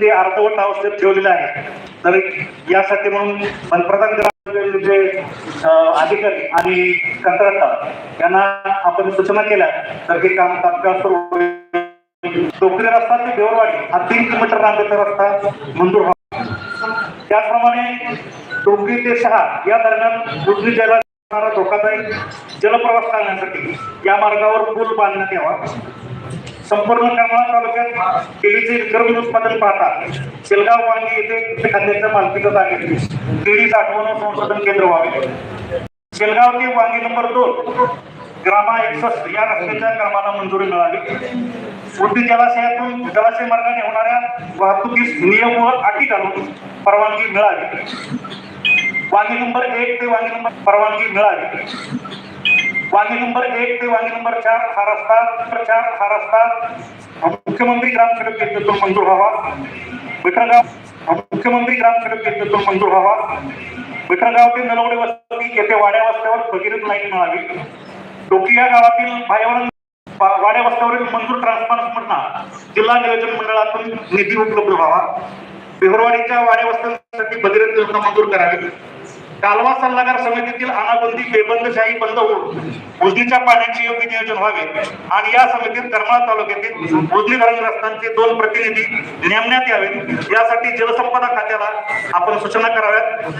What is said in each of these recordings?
ते अर्धवट अवस्थेत ठेवलेलं आहे. तर यासाठी म्हणून पंतप्रधान जे अधिकारी आणि कंत्राटदार यांना आपण सूचना केल्या. तर हे काम तात्काळ सुरू होईल. रस्ता ते देवरवाडी हा तीन किलोमीटर लांबीचा रस्ता मंजूर व्हावा त्याचप्रमाणे डोंगरी ते शहा या दरम्यान उजनी जला धोकादायक जलप्रवास टाळण्यासाठी या मार्गावर पूल बांधण्यात यावा. संपूर्ण करमाळा तालुक्यात केळीचे विक्रमी उत्पादन पाहता शेलगाव वांगी येथे खाद्याच्या मालकीचा जागेत केळी साठवण संशोधन केंद्र व्हावे शेलगाव ते वांगी नंबर दोन ग्रामा एकसष्ट या रस्त्याच्या कामाला मंजुरी मिळावी उड्डी जलाशयातून जलाशय मार्गाने होणाऱ्या वाहतुकीस नियम व अटी घालून परवानगी मिळावी वांगी नंबर एक ते वांगी नंबर परवानगी मिळावी वांगी नंबर एक ते वांगी नंबर चार हा रस्ता नंबर चार हा रस्ता. मुख्यमंत्री ग्राम सडक योजनेतून मंजूर व्हावा. विठ्ठलगाव मुख्यमंत्री ग्राम सडक योजनेतून मंजूर व्हावा. विठ्ठलगाव ते नलवडे वस्ती येथे वाड्या वस्त्यावर भगीरथ लाईन मिळावी. डोकी या गावातील भायवरण वाड्या वस्त्यावरील मंजूर ट्रान्सफॉर्मरना जिल्हा नियोजन मंडळातून निधी उपलब्ध व्हावा. बेहरवाडीच्या वाड्या वस्त्यांसाठी भगीरथ योजना मंजूर करावी. कालवा सल्लागार समितीतील अनाबंदी बेबंदशाही बंद होऊन उजनीच्या पाण्याचे योग्य नियोजन व्हावे. आणि या समितीत करमाळा तालुक्यातील उजनी रस्त्यांचे दोन प्रतिनिधी नेमण्यात यावेत. यासाठी जलसंपदा खात्याला आपण सूचना कराव्यात.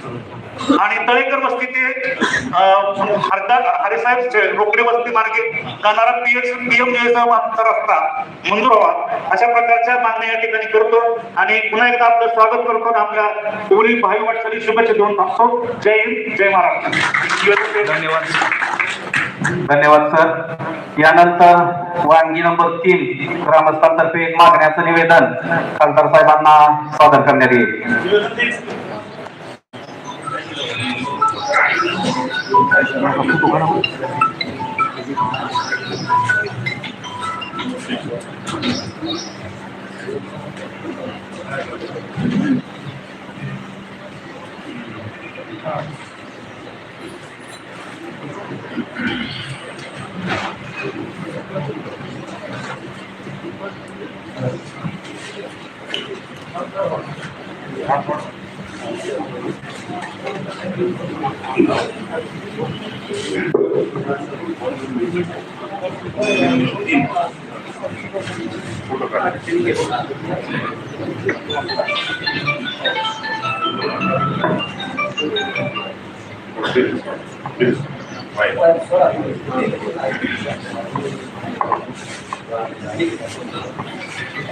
आणि तळेकर वस्ती ते अं, हरदा हरिसाहेब रोकडे वस्ती मार्गे जाणारा पीएच पीएम रस्ता मंजूर व्हावा. अशा प्रकारच्या मागण्या या ठिकाणी करतो. आणि पुन्हा एकदा आपलं स्वागत करतो. आणि आपल्या कोळी भाई वाटचाली शुभेच्छा देऊन थांबतो. जय हिंद जय महाराष्ट्र. धन्यवाद. धन्यवाद सर. यानंतर वांगी नंबर तीन ग्रामस्थांतर्फे एक मागण्याचं निवेदन खासदार साहेबांना सादर करण्यात येईल. Gracias.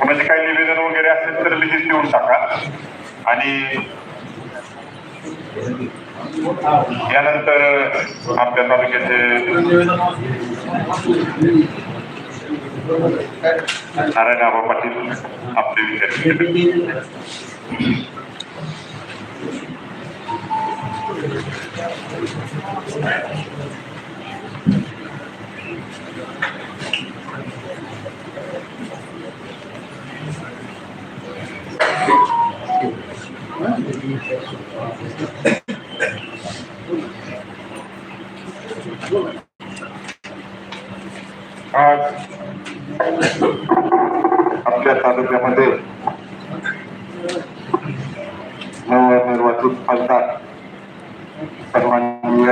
म्हणजे काही निवेदन वगैरे असेल तर लगेच देऊन टाका. आणि यानंतर आपल्या तालुक्याचे नारायण आबा पाटील आपले विद्यार्थी. आज आपल्या तालुक्यामध्ये नवनिर्वाचित खासदार सर्वांनी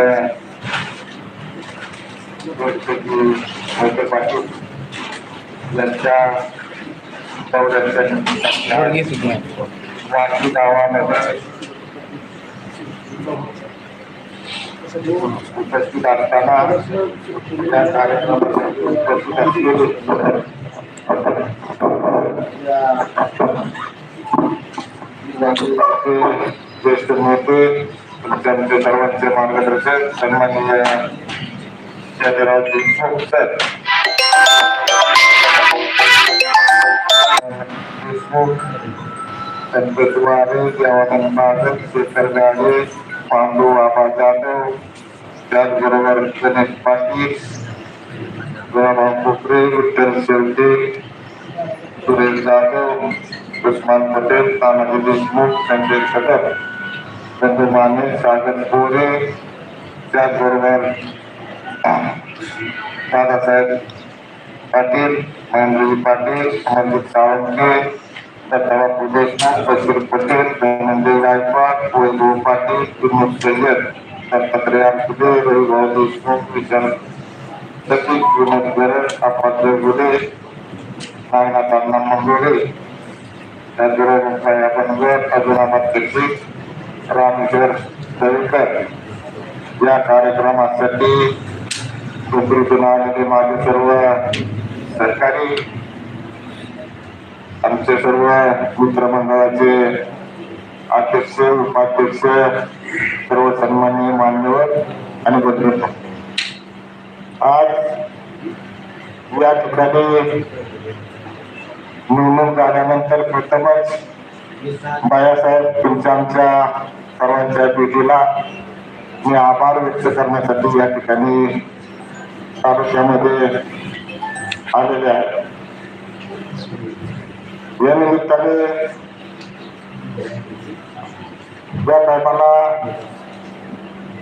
मोठे पाटील यांच्या दौऱ्याच्या निमित्ताने वाशी गावामध्ये उपस्थित असताना त्या कार्यक्रमासाठी उपस्थित असलेले ज्येष्ठ नेते त्यांचे सर्वांचे मार्गदर्शक सन्माननीय जयराव देशमुख सर देशमुख संतद्वारे देवानंद माधव शेखर गाडे पांडू बाबा जाधव त्याचबरोबर गणेश पाटील गुलाबराव कोपरे विठ्ठल शेवटे सुरेश जाधव उस्मान पटेल तानाजी देशमुख संजय सदर बंधू माने सागर पोरे त्याचबरोबर Dadasaheb Patil Mahendraji Patil Amarjit setelah Pudesma petir-petir dengan Dewa Kue Bupati Timur Sejat serta Triam Kudu Rewadi Sumpisan Detik Gunung Beres Apat Degulis Naik Atam Namun dan Kaduran saya penegak Kaduran Amat Kesik Ramjer Dewikat Ya Karikrama Seti Kumpul Tunani Dimaju Serwa आमचे सर्व मित्रमंडळाचे अध्यक्ष उपाध्यक्ष सर्व सन्माननीय मान्यवर आणि बदलत आज या ठिकाणी निवडून झाल्यानंतर प्रथमच बायासाहेब तुमच्या आमच्या सर्वांच्या भेटीला मी आभार व्यक्त करण्यासाठी या ठिकाणी तालुक्यामध्ये आलेले आहे. या निमित्ताने ज्या टायमाला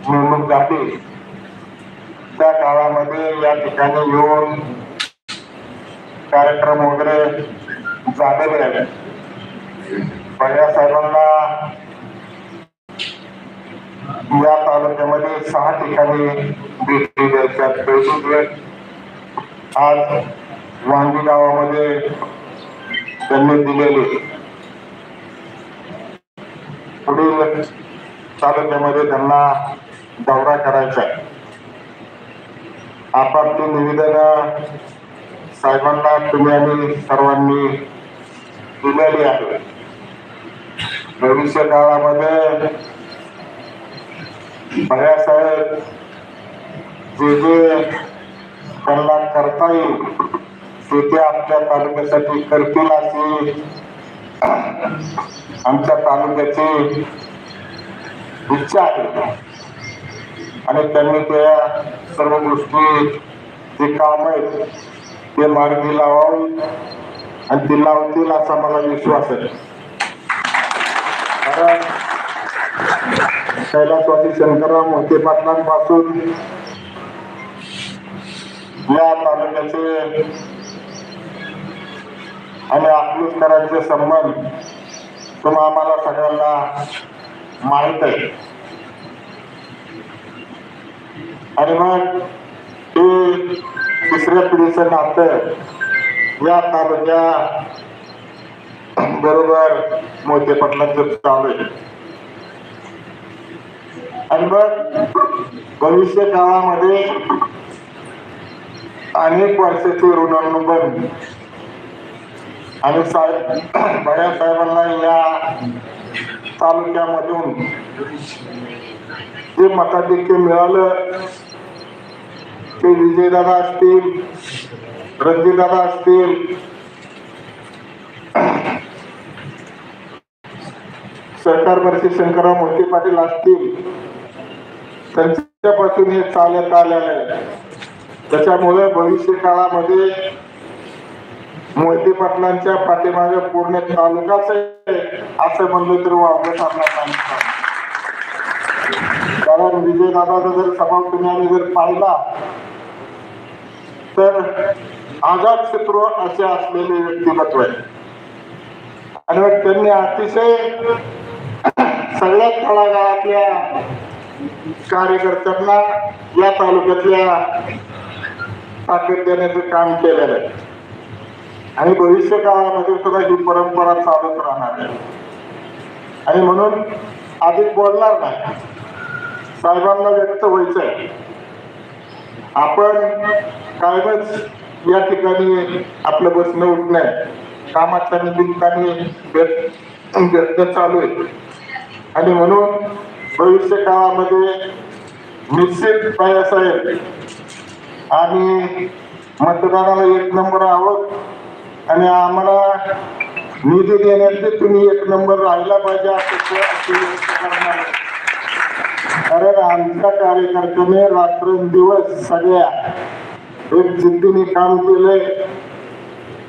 निवडणूक जाते. त्या काळामध्ये या ठिकाणी येऊन कार्यक्रम वगैरे झालेले आहेत. साहेबांना या तालुक्यामध्ये सहा ठिकाणी भेटी द्यायच्या पैसे भेट आज वांगी गावामध्ये त्यांनी दिलेली पुढील तालुक्यामध्ये त्यांना दौरा करायचा आहे. आपापली निवेदन साहेबांना तुम्ही आणि सर्वांनी दिलेली आहे भविष्य काळामध्ये भयासाहेब जे जे त्यांना करता येईल ते ते आपल्या तालुक्यासाठी करतील अशी आमच्या तालुक्याची इच्छा आहे आणि त्यांनी त्या सर्व गोष्टी जे काम आहेत ते मार्गी लावावे आणि ते लावतील असा मला विश्वास आहे. कारण कैलासवासी शंकरराव मोठे पाटलांपासून या तालुक्याचे आणि अकलूजकरांचे संबंध तुम्हा आम्हाला सगळ्यांना माहीत आहे. आणि मग ते तिसऱ्या पिढीचं नातं या तालुक्या बरोबर मोठे पटलांचं चालू आहे. आणि मग भविष्य काळामध्ये अनेक वर्षाचे ऋणानुबंध आणि साहेब बड्या साहेबांना या तालुक्यामधून जे मताधिक्य मिळालं ते विजयदादा असतील रणजितदादा असतील सरकार वर्षी शंकरराव मोठे पाटील असतील त्यांच्यापासून हे चालत आलेलं आहे. त्याच्यामुळे भविष्य काळामध्ये मोहिते पाटलांच्या पाठीमागे पूर्ण तालुकाच आहे. असं म्हणलं तर वावगं ठरणार नाही. कारण विजयदादाचा जर स्वभाव तुम्ही आम्ही जर पाहिला तर आझाद शत्रू असे असलेले व्यक्तिमत्व आहे. आणि त्यांनी अतिशय सगळ्याच तळागाळातल्या कार्यकर्त्यांना या तालुक्यातल्या ताकद देण्याचं काम केलेलं आहे. आणि भविष्य काळामध्ये सुद्धा ही परंपरा चालत राहणार आहे. आणि म्हणून अधिक बोलणार नाही. साहेबांना व्यक्त व्हायचंय. आपण कायमच या ठिकाणी आपलं बसणं उठणं आहे कामाच्या निमित्ताने व्यक्त चालू आहे. आणि म्हणून भविष्य काळामध्ये निश्चित आहे आणि मतदानाला एक नंबर आहोत. आणि आम्हाला निधी देण्याचे तुम्ही एक नंबर राहिला पाहिजे असं कारण आमच्या कार्यकर्त्याने रात्रंदिवस सगळ्या एक जिद्दीने काम केले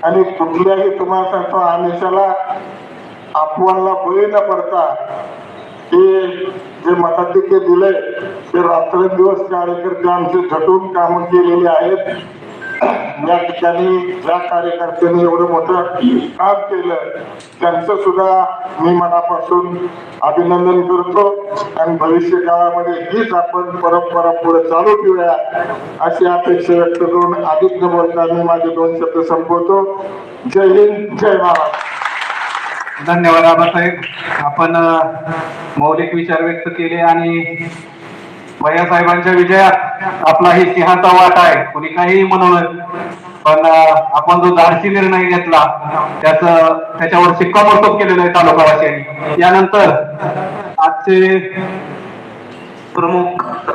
आणि कुठल्याही तुम्हाला सांगतो आमिषाला अफवांना बळी न पडता ते जे मताधिक्य दिले ते रात्रंदिवस कार्यकर्ते आमचे झटून कामं केलेली आहेत. या ठिकाणी ज्या कार्यकर्त्यांनी एवढं मोठं काम केलं. त्यांचं सुद्धा मी मनापासून अभिनंदन करतो. आणि भविष्य काळामध्ये हीच आपण परंपरा पुढे चालू ठेवूया अशी अपेक्षा व्यक्त करून अधिक न बोलता मी माझे दोन शब्द संपवतो. जय हिंद जय महाराष्ट्र धन्यवाद आबासाहेब. आपण मौलिक विचार व्यक्त केले आणि भैया साहेबांच्या विजयात आपलाही सिंहाचा वाटा आहे. कोणी काही म्हणून पण आपण जो धाडसी निर्णय घेतला त्याच त्याच्यावर शिक्कामोर्तब केलेलं आहे तालुकावासियांनी. यानंतर आजचे प्रमुख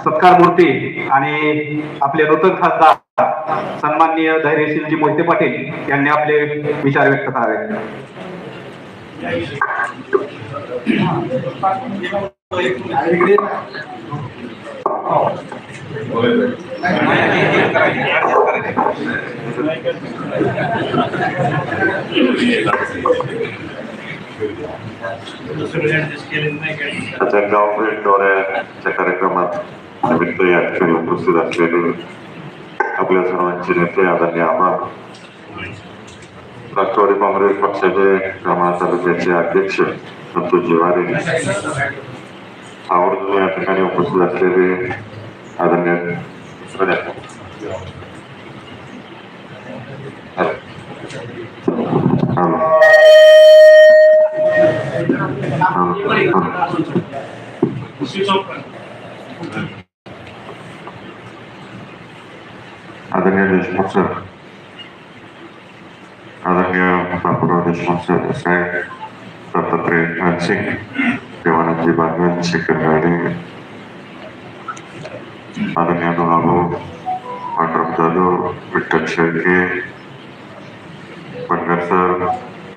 सत्कार मूर्ती आणि आपले नूतन खासदार सन्माननीय धैर्यशीलजी मोहिते पाटील यांनी आपले विचार व्यक्त करावे. आता गावभेट दौऱ्याच्या कार्यक्रमात निमित्त या ठिकाणी उपस्थित असलेले आपल्या सर्वांचे नेते आदरणीय आभार राष्ट्रवादी काँग्रेस पक्षाचे रामणा तालुक्याचे अध्यक्ष संतोष जिवारे आवर्जून या ठिकाणी उपस्थित असलेले आदरणीय सगळ्या हॅलो हॅलो हॅलो आदरणीय देशमुख सर आदरणीय बापूराव देशमुख सर साहेब दत्तात्रय मानसिंग देवानंदजी बागवन शेखर गाडे आदरणीय दोनाभाऊ पांडुरंग जाधव विठ्ठल शेळके पटकर सर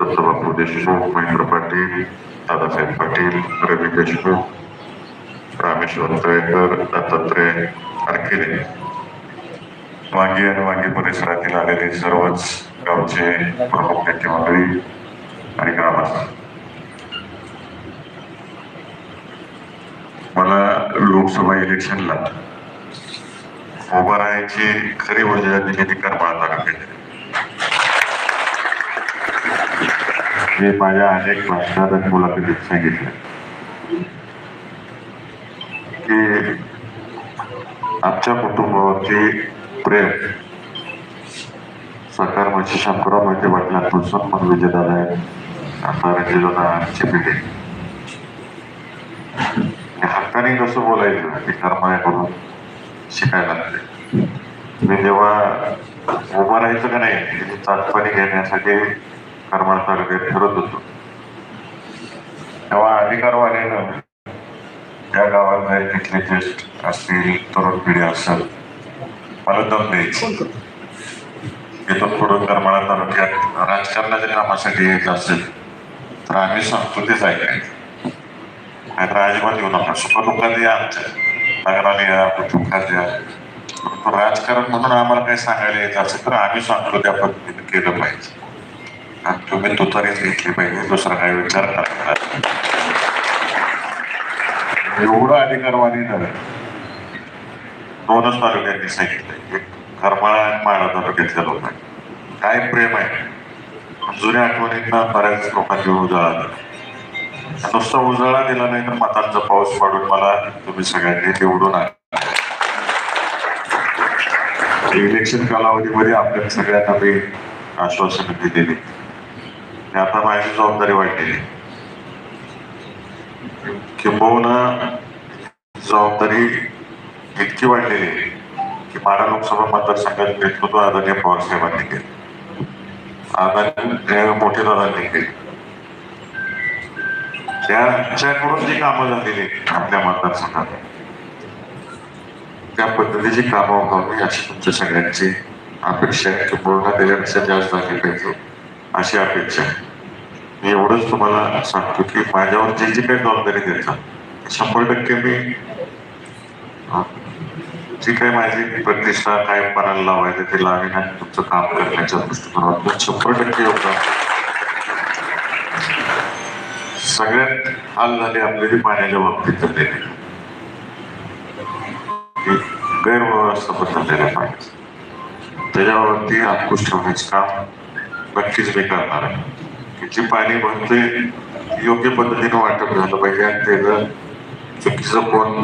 दत्तबापू देशमुख महेंद्र पाटील दादासाहेब पाटील रवी देशमुख रामेश्वर तळेकर दत्तात्रय अडकेले वांगी आणि वांगी परिसरातील आलेले सर्वच गावचे प्रमुख नेते मंडळी आणि ग्रामस्थ मला लोकसभा इलेक्शनला उभं राहायची खरी वजा दिली ती करमाळा तालुक्यात हे माझ्या अनेक भाषणात आणि मुलाखतीत सांगितलं. की आमच्या कुटुंबावरती प्रेम साकार म्हणजे शंकरराव मोहिते पाटलांपासून पण विजय दादा आहे आता रंजिताची पिढी. हे कसं बोलायचं हे कर्माकडून शिकायला लागले मी जेव्हा उभं राहायचं का नाही चाचपणी घेण्यासाठी करमाळ तालुक्यात ठरत होतो तेव्हा अधिकारवाल्यानं त्या गावात जाईल तिथले ज्येष्ठ असतील तरुण पिढी असेल मला दम द्यायची इथून पुढून करमाळा तालुक्यात राजकारणाच्या कामासाठी यायचं असेल तर आम्ही सांगतो तेच ऐकायचं नाहीतर अजिबात येऊ नका सुखदुःखात या आमच्या नगराला या दुःखात या परंतु राजकारण म्हणून आम्हाला काही सांगायला यायचं असेल तर आम्ही सांगतो त्या पद्धतीने केलं पाहिजे आणि तुम्ही तुतारीच घेतली पाहिजे दुसरा काही विचार करा एवढं अधिकारवादी झालं दोनच तालुक्यांनी सांगितलं एक करमाळा आणि माळा तालुक्यातल्या लोकांनी काय प्रेम आहे जुन्या आठवणींना बऱ्याच लोकांनी उजाळा दिला नुसता उजाळा दिला नाही तर मतांचा पाऊस पाडून मला तुम्ही सगळ्यांनी निवडून आले इलेक्शन कालावधीमध्ये आपल्या सगळ्यांना मी आश्वासन दिलेली. आता माझी जबाबदारी वाढलेली. किंबहुना जबाबदारी इतकी वाढलेली की माडा लोकसभा मतदारसंघात नेतृत्व आदरणीय पवार साहेबांनी केलं. आदरणीय मोठे दादांनी केले. त्यांच्याकडून जी कामं झालेली आपल्या मतदारसंघात. त्या पद्धतीची कामं व्हावी अशी तुमच्या सगळ्यांची अपेक्षा आहे. किंबहुना त्याच्यापेक्षा जास्त झाली पाहिजे अशी अपेक्षा आहे. मी एवढंच तुम्हाला सांगतो की माझ्यावर जी जी काही जबाबदारी देतात शंभर टक्के मी जी काही माझी प्रतिष्ठा काय मनाला लावायचं ते लावेन आणि तुमचं काम करण्याच्या दृष्टिकोनातून शंभर टक्के योगदान. सगळ्यात हाल झाले आपले जे पाण्याच्या बाबतीत झालेले. गैरव्यवस्थापन झालेल्या पाण्याचं त्याच्यावरती अंकुश ठेवण्याचं काम नक्कीच मी करणार आहे. की जे पाणी भरते योग्य पद्धतीने वाटप झालं पाहिजे आणि त्याचं चुकीचं कोण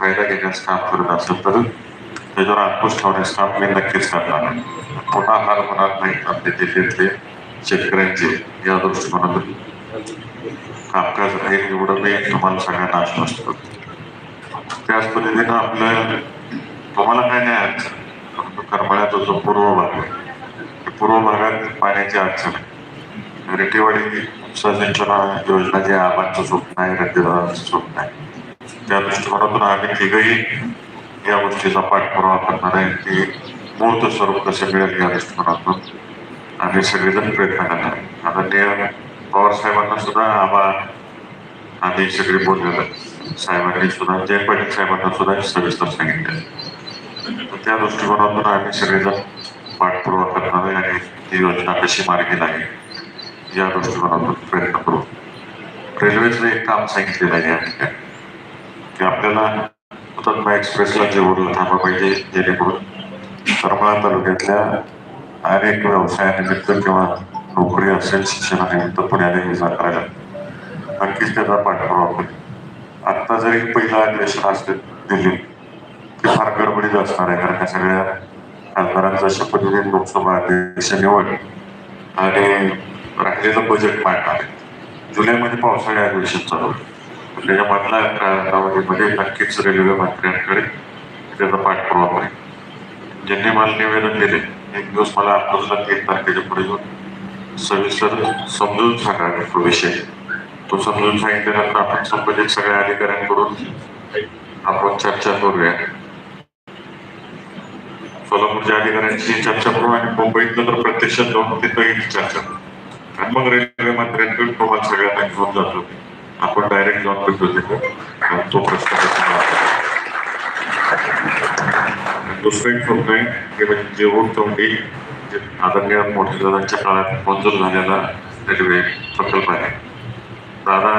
फायदा घेण्याचं काम करत असेल तर त्याच्यावर अंकुश ठेवण्याचं काम मी नक्कीच करणार आहे. पुन्हा हाल होणार नाही आपल्या जिल्ह्यातले शेतकऱ्यांचे या दृष्टिकोनातून. कामकाज आहे एवढं मी तुम्हाला सगळ्यांना आश्वस्त करतो त्याच पद्धतीनं आपलं तुम्हाला काय नाही अडचण. करमाळ्याचा जो पूर्व भाग आहे पूर्व भागात पाण्याची अडचण आहे. रेटेवाडी सिंचना योजना जे आबांचं स्वप्न आहे रद्दीदारांचं स्वप्न आहे त्या दृष्टिकोनातून आम्ही तिघही या गोष्टीचा पाठपुरावा करणार आहे की मूर्त स्वरूप कसं मिळेल या दृष्टिकोनातून आम्ही सगळेजण प्रयत्न करणार आहे. ते पवार साहेबांना सुद्धा आबा आम्ही सगळे बोललेलं साहेबांनी सुद्धा जय पाटील साहेबांना सुद्धा सविस्तर सांगितलं तर त्या दृष्टिकोनातून आम्ही सगळेजण पाठपुरावा करणार आहे आणि ती योजना कशी मार्गी लागेल या दृष्टिकोनातून प्रयत्न करू रेल्वेचं एक काम सांगितलेलं आहे या ठिकाणी की आपल्याला हुतात्मा एक्सप्रेसला जेवढलं थांबा पाहिजे जेणेकरून करमाळा तालुक्यातल्या अनेक व्यवसायानिमित्त किंवा नोकरी असेल शिक्षणानिमित्त पुण्याला हे जा करायला नक्कीच त्याचा पाठपुरावा करेल आत्ता जरी पहिलं अधिवेशन असते दिल्लीत ते फार गडबडीत असणार आहे कारण का सगळ्या खासदारांचा शपथविधी लोकसभा अध्यक्ष निवड आणि राहिलेलं बजेट मांडणार आहे जुलैमध्ये पावसाळी अधिवेशन चालू आहे. कालावधीमध्ये नक्कीच रेल्वे मंत्र्यांकडे त्याचा पाठपुरावा करेल ज्यांनी मला निवेदन दिले एक दिवस मला आत्मसात तीन तारखेच्या पुढे येऊन सविस्तर समजून सांगा तो विषय. तो समजून सांगितल्यानंतर आपण संबंधित सगळ्या अधिकाऱ्यांकडून आपण चर्चा करूया. सोलापूरच्या अधिकाऱ्यांची चर्चा करू आणि मुंबईतलं तर प्रत्यक्षात जाऊन तिथंही चर्चा करू. आणि मग रेल्वे मंत्र्यांकडून प्रमाण सगळ्यांना घेऊन जातो. आपण डायरेक्ट जाऊन भेटू तिथं. आणि तो प्रस्ताव दुसरं एक स्वप्न आहे की म्हणजे जेवण तोंडी आदरणीय मोठ्या दादांच्या काळात मंजूर झालेला रेल्वे प्रकल्प आहे. दादा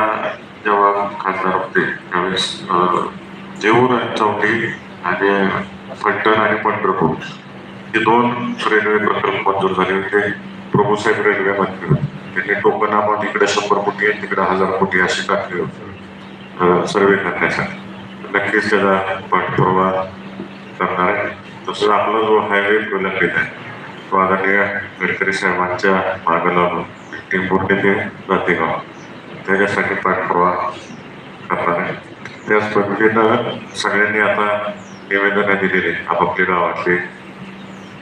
जेव्हा खासदार होते त्यावेळेस देऊर जेऊर चौंडी आणि फलटण आणि पंढरपूर हे दोन रेल्वे प्रकल्प मंजूर झाले होते. प्रभूसाहेब रेल्वे मंत्री होते. त्यांनी टोकन अमाऊंट इकडे शंभर कोटी आणि तिकडे हजार कोटी अशी टाकली होती. सर्वे करण्यासाठी. नक्कीच त्याचा पाठपुरावा करणार आहे. तसंच आपला जो हायवे प्रलंबित आहे आदरणीय गडकरी साहेबांच्या मागे लावून टिंबुर्णी ते जातेगाव त्याच्यासाठी पाठपुरावा करणार आहे त्याच पद्धतीनं सगळ्यांनी आता निवेदनं दिलेली आपापल्या गावातले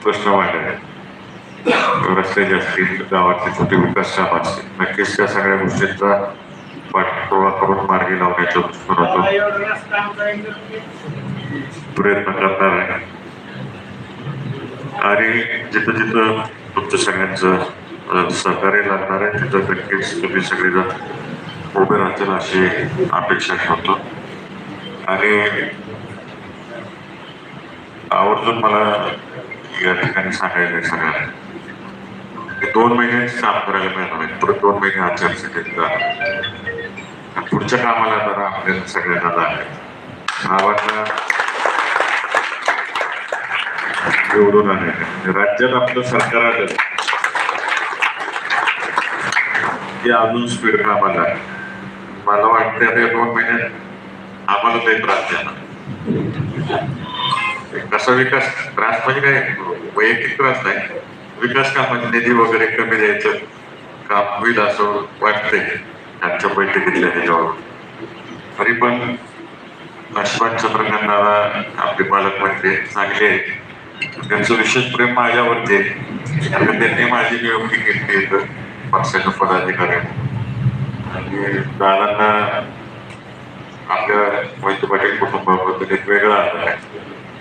प्रश्न मांडले रस्त्याचे असतील गावातले छोटे विकास काम असतील नक्कीच त्या सगळ्या गोष्टींचा पाठपुरावा करून मार्गी लावण्याच्या दृष्टिकोनातून प्रयत्न करणार आहे आणि जिथं जिथं तुमचं सगळ्यांचं सहकार्य लागणार आहे तिथं नक्कीच तुम्ही सगळेजण उभे राहतील अशी अपेक्षा ठेवतो. आणि आवर्जून मला या ठिकाणी सांगायचं आहे सगळ्यांना की दोन महिने काम करायला मिळणार आहे. परत दोन महिने आचारसंहिता. पुढच्या कामाला जरा आपल्याला सगळ्यांना जाणार आव्हानं निवडून आले. राज्यात आपलं सरकार आलं. ते अजून स्पीड कामाला आहे. मला वाटतं आता दोन महिन्यात आम्हाला काही त्रास देणार कसा विकास? त्रास म्हणजे काय? वैयक्तिक त्रास नाही. विकास कामाचे निधी वगैरे कमी द्यायचं काम होईल असं वाटतंय आजच्या बैठकीतल्या त्याच्यावर तरी पण लक्ष्मण चंद्रकांना आपले पालकमंत्री चांगले आहेत. त्यांचं विशेष प्रेम माझ्यावरती आहे. त्यांनी माझी नियुक्ती केली पक्षाच्या पदाधिकारी आणि दादांना आपल्या मोहिते पाटील कुटुंबाबद्दल एक वेगळा आलं आहे.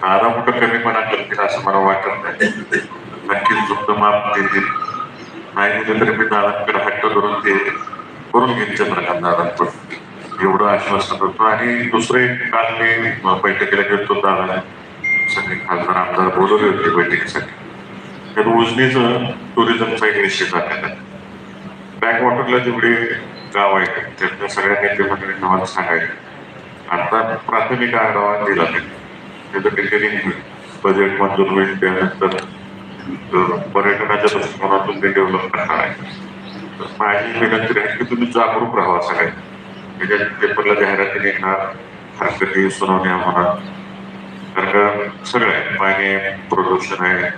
दादा कुठं कमीपणा करतील असं मला वाटत नाही. नक्कीच दुःख माफ देतील. नाही दिलं तरी मी दादांकडे हट्ट करून ते करून घेईन चंद्रकांत दादांकडून. एवढं आश्वासन करतो आणि दुसरं एक काल मी बैठकीला गेलो दादा सगळे खासदार आमदार बोलवले होते बैठकीसाठी. तर उजनीचं टुरिझमचा एक निश्चित आहे. बॅकवॉटरला जेवढे गाव आहेत त्यातल्या सगळ्या नेते मंडळींना सांगायचं आता प्राथमिक आढावा दिला जाईल त्याचं डिटेलिंग होईल. बजेट मंजूर होईल. त्यानंतर पर्यटनाच्या दृष्टिकोनातून ते डेव्हलप करणार आहे तर माझी विनंती आहे की तुम्ही जागरूक राहा सगळे त्याच्या म्हणजे पेपरला जाहिराती निघणार हरकती सुनावण्या म्हणा कारण का सगळं आहे पाणी आहे, प्रदूषण आहे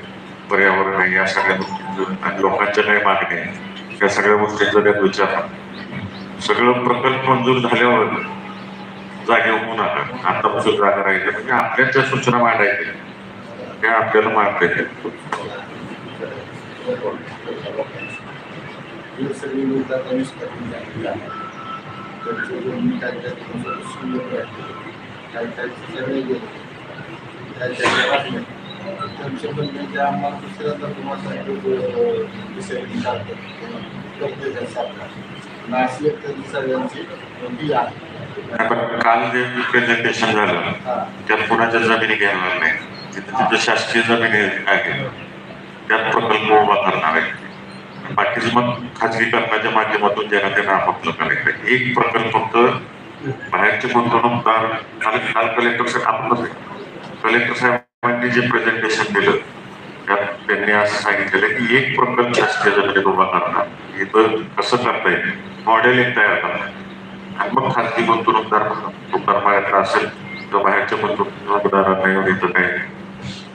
पर्यावरण आहे या सगळ्या गोष्टींचं आणि लोकांच्या काही मागणी आहे या सगळ्या गोष्टींचा त्यात विचार सगळं प्रकल्प मंजूर झाल्यावर जागे होऊ नका आतापासून जागा राहिल्या म्हणजे आपल्या ज्या सूचना मांडायच्या त्या आपल्याला मांडता येतील. हे सगळे लोक आता विस्तारून मी काय काय सगळे गेले. आम्हाला काल जे प्रेझेंटेशन झालं त्यात कुणाच्या जमिनी घेणार नाही तिथे शासकीय जमिनी आहे त्यात प्रकल्प उभा करणार आहे बाकीचे मग खाजगीकरणाच्या माध्यमातून ज्यांना त्यांना आपापलं करायचं एक प्रकल्प फक्त बाहेरचे गुंतवणूकदार काल काल कलेक्टर आपण आहे कलेक्टर साहेबांनी जे प्रेझेंटेशन दिलं त्यात त्यांनी असं सांगितलेलं की एक प्रकल्प शासकीय जमिनीत उभा करणार. इथं कसं करता येईल? मॉडेल एक तयार करणार. आणि मग खाजगी गुंतवणूकदार गुंतवणूकदार बाहेरचा असेल तर बाहेरच्या गुंतवणूकदारांना येऊन इथं काय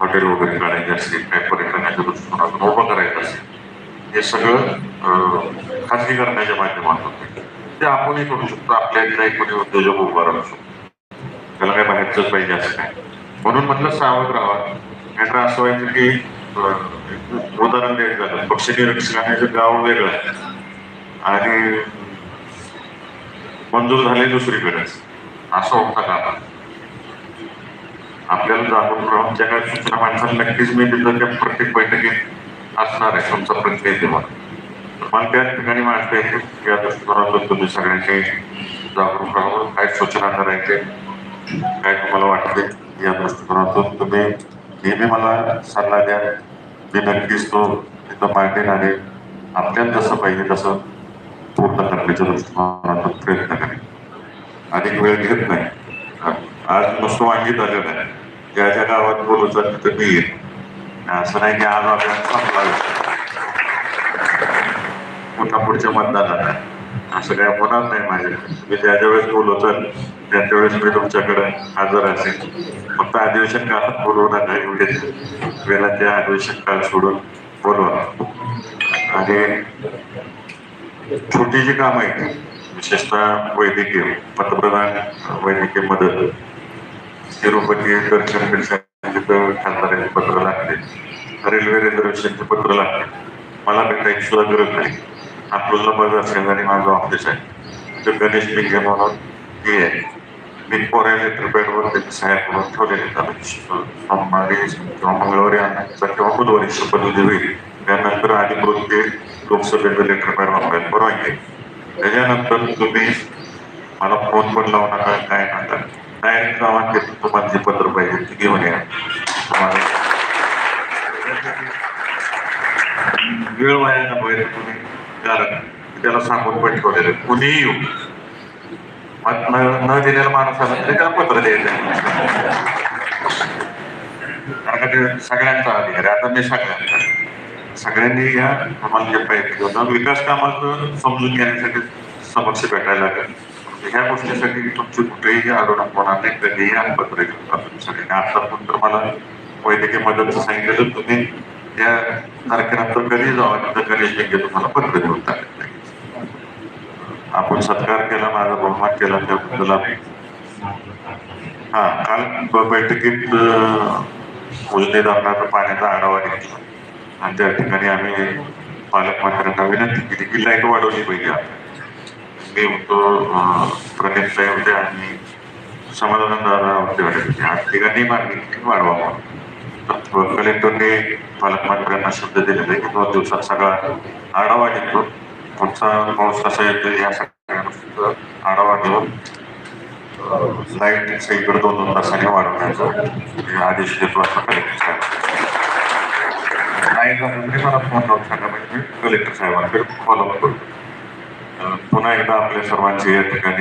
हॉटेल वगैरे काढायचे असतील काय पर्यटनाच्या दृष्टिकोनातून उभं करायचं असेल हे सगळं खाजगी खाजगीकरणाच्या माध्यमातून. ते आपणही करू शकतो आपल्या इथला एक कोणी उद्योजक उभा राहू शकतो. त्याला काय बाहेरचंच पाहिजे असं काय? म्हणून म्हटलं सावध राहा त्यांना असं व्हायचं की उदाहरण द्यायचं झालं. पक्ष निरीक्षकाने गाव वेगळं आहे. आणि मंजूर झाले दुसरीकडेच असं होता का आपल्याला जागरूक राहून ज्या काही सूचना माणसाला नक्कीच मी तिथं त्या प्रत्येक बैठकीत असणार आहे तुमचा प्रतिनिधी म्हणून त्या ठिकाणी माणसं येते की आता तुम्ही सगळ्यांचे जागरूक राहून काय सूचना करायचे? काय तुम्हाला वाटते? या दृष्टिकोनातून तुम्ही नेहमी मला सल्ला द्या. मी नक्कीच तो तिथं मांडेन आणि आपल्याला जसं पाहिजे तसं पूर्ण करण्याच्या दृष्टिकोनातून प्रयत्न करेन. अधिक वेळ घेत नाही. आज नुसतं वांगीत आलेलं आहे. ज्या ज्या गावात बोलवतात तिथं मी येईन. असं नाही की आज आपल्याला संपला पुन्हा पुढच्या मतदानात असं काय होणार नाही माझ्या. मी ज्या ज्या वेळेस बोलवतात त्या त्यावेळेस मी तुमच्याकडे हजर असेल. फक्त अधिवेशन काळात बोलवू नका एवढे. वेळेला त्या अधिवेशन काळ सोडून बोलवा. आणि छोटी जी कामं आहेत. विशेषतः वैद्यकीय पंतप्रधान वैद्यकीय मदत. तिरुपती दर्शन खासदारांचे पत्र लागते रेल्वे रिझर्वेशनचे पत्र लागते मला भेटायची सुद्धा गरज नाही. आपलं बघ असेल आणि माझं ऑफिस आहे. ते गणेश पिंगे म्हणून हे आहे. मी पोऱ्या लेटर त्याचे साहेब म्हणून ठेवलेले सोमवारी किंवा मंगळवारी आणायचा किंवा बुधवारी शपथविधी होईल त्यानंतर अधिकृत ते लोकसभेचं लेटर पॅड वापरायला. परवानगी आहे. त्याच्यानंतर तुम्ही मला फोन पण लावू नका काय नका. डायरेक्ट गावात घेतो तुम्हाला जे पत्र पाहिजे ते घेऊन या. तुम्हाला वेळ वाया नव्हे तुम्ही. कारण त्याला सांगून पण ठेवलेलं कुणीही येऊ. न न दिलेला तरी त्याला पत्र द्यायचं कारण का ते सगळ्यांचा अधिकार आता मी सगळ्यांचा. सगळ्यांनी या आम्हाला जे पाहिजे होतं विकास कामाचं समजून घेण्यासाठी समक्ष भेटायला लागेल. ह्या गोष्टीसाठी तुमची कुठेही अडवणूक होणार नाही. कधीही आपण पत्र घेऊन तुम्ही सगळ्यांनी आतापर्यंत तर मला वैद्यकीय मदतचं सांगितलं. तुम्ही या तारखेनंतर कधी जाऊ तर गणेश लिंगे तुम्हाला पत्र देऊन टाकत नाही. आपण सत्कार केला माझा बहुमान केला त्याबद्दल आम्ही हा काल ब- बैठकीत उजनी धरणाचा पाण्याचा आढावा घेतला. आणि त्या ठिकाणी आम्ही पालकमंत्र्यांना विनंती केली की लाइट वाढवली पाहिजे मी होतो प्रणित साहेब होते आणि समाधान होते वाटत. आज मागणी की वाढवा म्हणून. तर कलेक्टरने पालकमंत्र्यांना शब्द दिलेला आहे की दोन दिवसात सगळा आढावा घेतो पुढचा पाऊस कसा येतो या सगळ्या गोष्टीचा आढावा घेऊन लाइट सगळीकडे दोन दोन तासाने वाढवण्याचा आदेश देतो असं कलेक्टर साहेब नाही झालं तरी मला फोन लावून सांगा म्हणजे मी कलेक्टर साहेबांकडे फॉलोअप करतो अं, पुन्हा एकदा आपल्या सर्वांचे या ठिकाणी